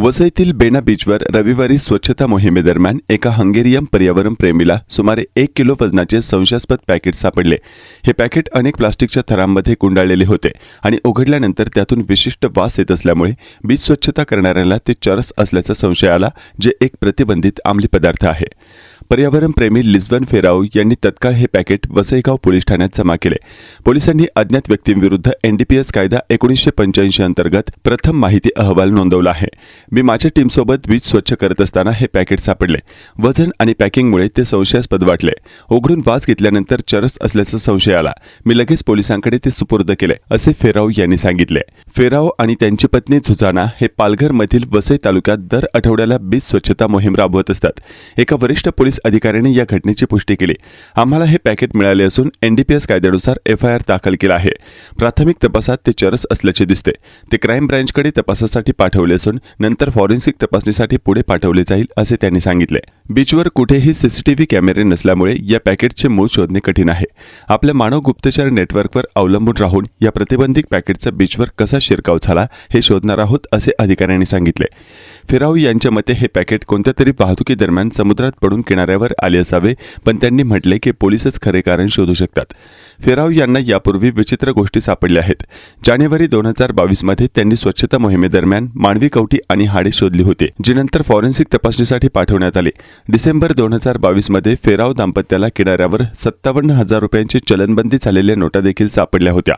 वसईतील बेना बीचवर रविवारी स्वच्छता मोहिमेदरम्यान एका हंगेरियन पर्यावरण प्रेमीला सुमारे एक किलो वजनाचे संशयास्पद पॅकेट सापडले. हे पॅकेट अनेक प्लास्टिकच्या थरांमध्ये गुंडाळलेले होते आणि उघडल्यानंतर त्यातून विशिष्ट वास येत असल्यामुळे बीच स्वच्छता करणाऱ्याला ते चरस असल्याचा संशय आला जे एक प्रतिबंधित आमली पदार्थ आहे. पर्यावरण प्रेमी फेराऊ यांनी तत्काळ हे पॅकेट वसईगाव पोलीस ठाण्यात जमा केले. पोलिसांनी अज्ञात व्यक्तींविरुद्ध एनडीपीएस कायदा एकोणीसशे पंच्याऐंशी अंतर्गत प्रथम माहिती अहवाल नोंदवला आहे. मी माझ्या टीमसोबत वीज स्वच्छ करत असताना हे पॅकेट सापडले. वजन आणि पॅकिंगमुळे ते संशयास्पद वाटले. उघडून वास घेतल्यानंतर चरस असल्याचा संशय आला. मी लगेच पोलिसांकडे ते सुपूर्द केले असे फेराव यांनी सांगितले. फेराव आणि त्यांची पत्नी झुजाना हे पालघरमधील वसई तालुक्यात दर आठवड्याला बीच स्वच्छता मोहीम राबवत असतात. एका वरिष्ठ पोलीस अधिकाऱ्याने या घटनेची पुष्टी केली. आम्हाला हे पॅकेट मिळाले असून एनडीपीएस कायद्यानुसार एफ आय आर दाखल केला आहे. प्राथमिक तपासात ते चरस असल्याचे दिसते. ते क्राईम ब्रँचकडे तपासासाठी पाठवले असून नंतर फॉरेन्सिक तपासणीसाठी पुढे पाठवले जाईल असे त्यांनी सांगितले. बीचवर कुठेही सीसीटीव्ही कॅमेरे नसल्यामुळे या पॅकेटचे मूळ शोधणे कठीण आहे. आपल्या मानव गुप्तचर नेटवर्कवर अवलंबून राहून या प्रतिबंधित पॅकेटचा बीचवर कसा शिरकाव झाला हे शोधणार आहोत असे अधिकाऱ्यांनी सांगितले. फिराऊ यांच्या मते हे पॅकेट कोणत्या तरी वाहतुकीदरम्यान समुद्रात पडून किनाऱ्यावर आले असावे पण त्यांनी म्हटले की पोलीसच खरे कारण शोधू शकतात. फेराव यांना यापूर्वी विचित्र गोष्टी सापडल्या आहेत. जानेवारी दोन हजार बावीसमध्ये त्यांनी स्वच्छता मोहिमेदरम्यान मानवी कवटी आणि हाडे शोधली होती जी नंतर फॉरेन्सिक तपासणीसाठी पाठवण्यात आले. डिसेंबर दोन हजार बावीसमध्ये फेराव दाम्पत्याला किनाऱ्यावर सत्तावन्न हजार रुपयांची चलनबंदी झालेल्या नोटा देखील सापडल्या होत्या.